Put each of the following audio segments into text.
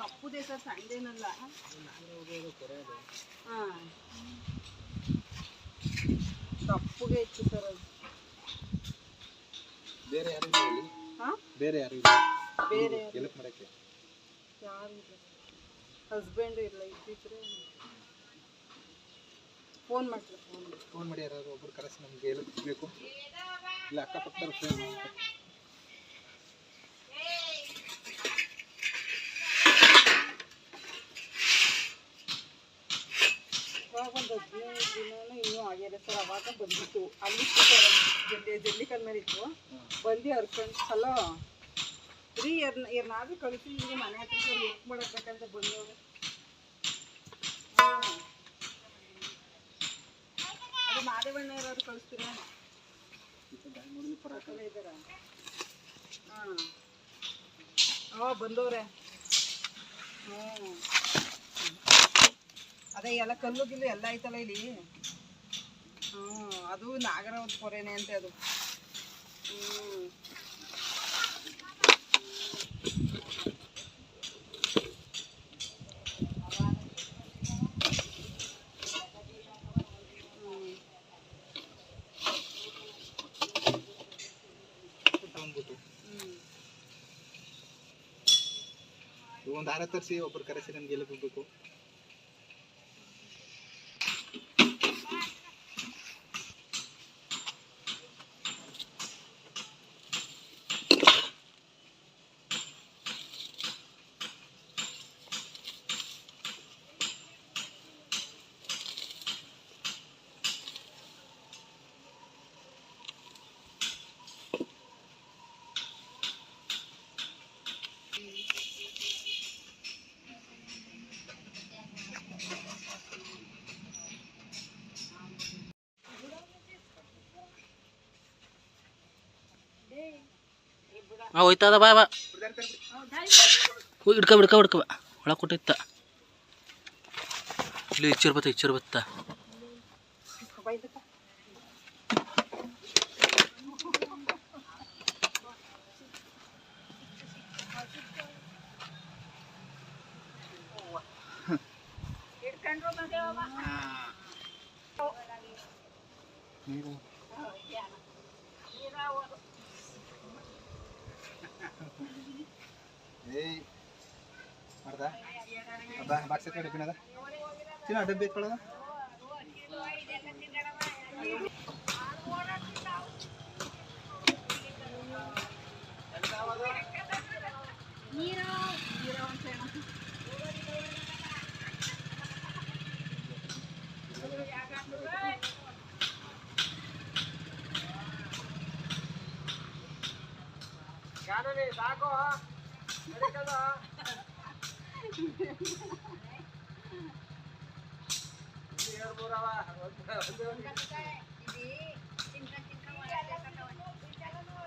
ಕಪ್ಪುದೇ sir ಸಣ್ಣದೇನಲ್ಲ ಹಾಂ. ಕಪ್ಪುಗೆ ಹೆಚ್ಚು sir ಅದು. ಬೇರೆ ಯಾರು ಹೇಳಿ? ಹಾಂ? ಬೇರೆ ಯಾರು ಇಲ್ಲ? ಬೇರೆ ಎಲಕ್ ಮಾಡಕ್ಕೆ. ಯಾರು ಇಲ್ಲ. ಹಸ್ಬೆಂಡ್ ಇಲ್ಲ ಇದ್ದಿದ್ರೆ ಫೋನ್ ಮಾಡ್ತಾರೆ? ಫೋನ್ ಫೋನ್ ಮಾಡಿ ಯಾರಾದ್ರು ಒಬ್ರು ಕರೆಸಿ ನಮ್ಗೆ ಎಲಕ್ ಬೇಕು. ಇಲ್ಲ ಅಕ್ಕಪಕ್ಕದ ಫ್ರೆಂಡ್ ಇವಾಗ ಒಂದು ಹದಿನೈದು ದಿನನೂ ಇನ್ನೂ ಆಗ್ಯಾರ ಸರ್, ಅವಾಗ ಬಂದಿತ್ತು. ಅಲ್ಲಿ ಜಲ್ಲಿ ಜಲ್ಲಿ ಕಲ್ ಮೇಲೆ ಇತ್ತು ಬಂದು ಹರ್ಕೊಂಡು ಹಲೋ ರೀ ಎರ್ನ ಎರ್ನಾದ್ರೂ ಕಳಿಸಿ ಈಗ ಮನೆ ಹತ್ರ ಸರ್ ವರ್ಕ್ ಮಾಡಬೇಕಂತ ಬಂದವ್ರು. ಅದು ಮಾದೇವಣ್ಣ ಯಾರಾದ್ರು ಕಳಿಸ್ತೀರಾ ಇದ್ದಾರಾ? ಹಾಂ. ಅವ ಬಂದವ್ರೆ. ಹ್ಞೂ ಅದೇ ಎಲ್ಲ ಕಲ್ಲು ಗಿಲ್ಲು ಎಲ್ಲ ಐತಲ್ಲ ಇಲ್ಲಿ? ಹ್ಞೂ ಅದು ನಾಗರವದ ಪೊರೆನೆ ಅಂತೆ ಅದು. ಹ್ಞೂ ಒಂದು ಹಾರ ತರಿಸಿ, ಒಬ್ರು ಕರೆಸಿ, ನಮ್ಗೆ ಎಲ್ಲ ಬೇಕು ಹಾಂ ಹೋಯ್ತದ ಬಾ ಬಾ. ಹೋಗಿ ಹಿಡ್ಕ ಹಿಡ್ಕ ಹಿಡ್ಕ ಬಾ. ಒಳಗೆ ಕೊಟ್ಟಿತ್ತ. ಇಲ್ಲಿ ಇಚ್ಚರ್ ಬತ್ತ ಇಚ್ಚರ್ ಬತ್ತ. ನೀರು ಏಯ್ ಮಾಡ್ದ ಅದ ಬಾಕ್ಸ್ ಎತ್ತ ಡಬ್ಬಿನ ಅದ ಚಿನ್ನ ಡಬ್ಬಿ ಎತ್ಕೊಳ್ಳೋದ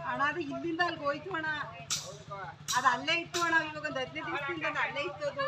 ಅಣ್ಣ, ಅದು ಇಲ್ಲಿಂದ ಅಲ್ಲಿಗೆ ಹೋಯ್ತು ಅಣ್ಣ. ಅದು ಅಲ್ಲೇ ಇತ್ತು ಅಣ್ಣ, ಇವಾಗ ಒಂದು ಹದಿನೈದು ದಿವಸದಿಂದ ಅಲ್ಲೇ ಇತ್ತು ಅದು.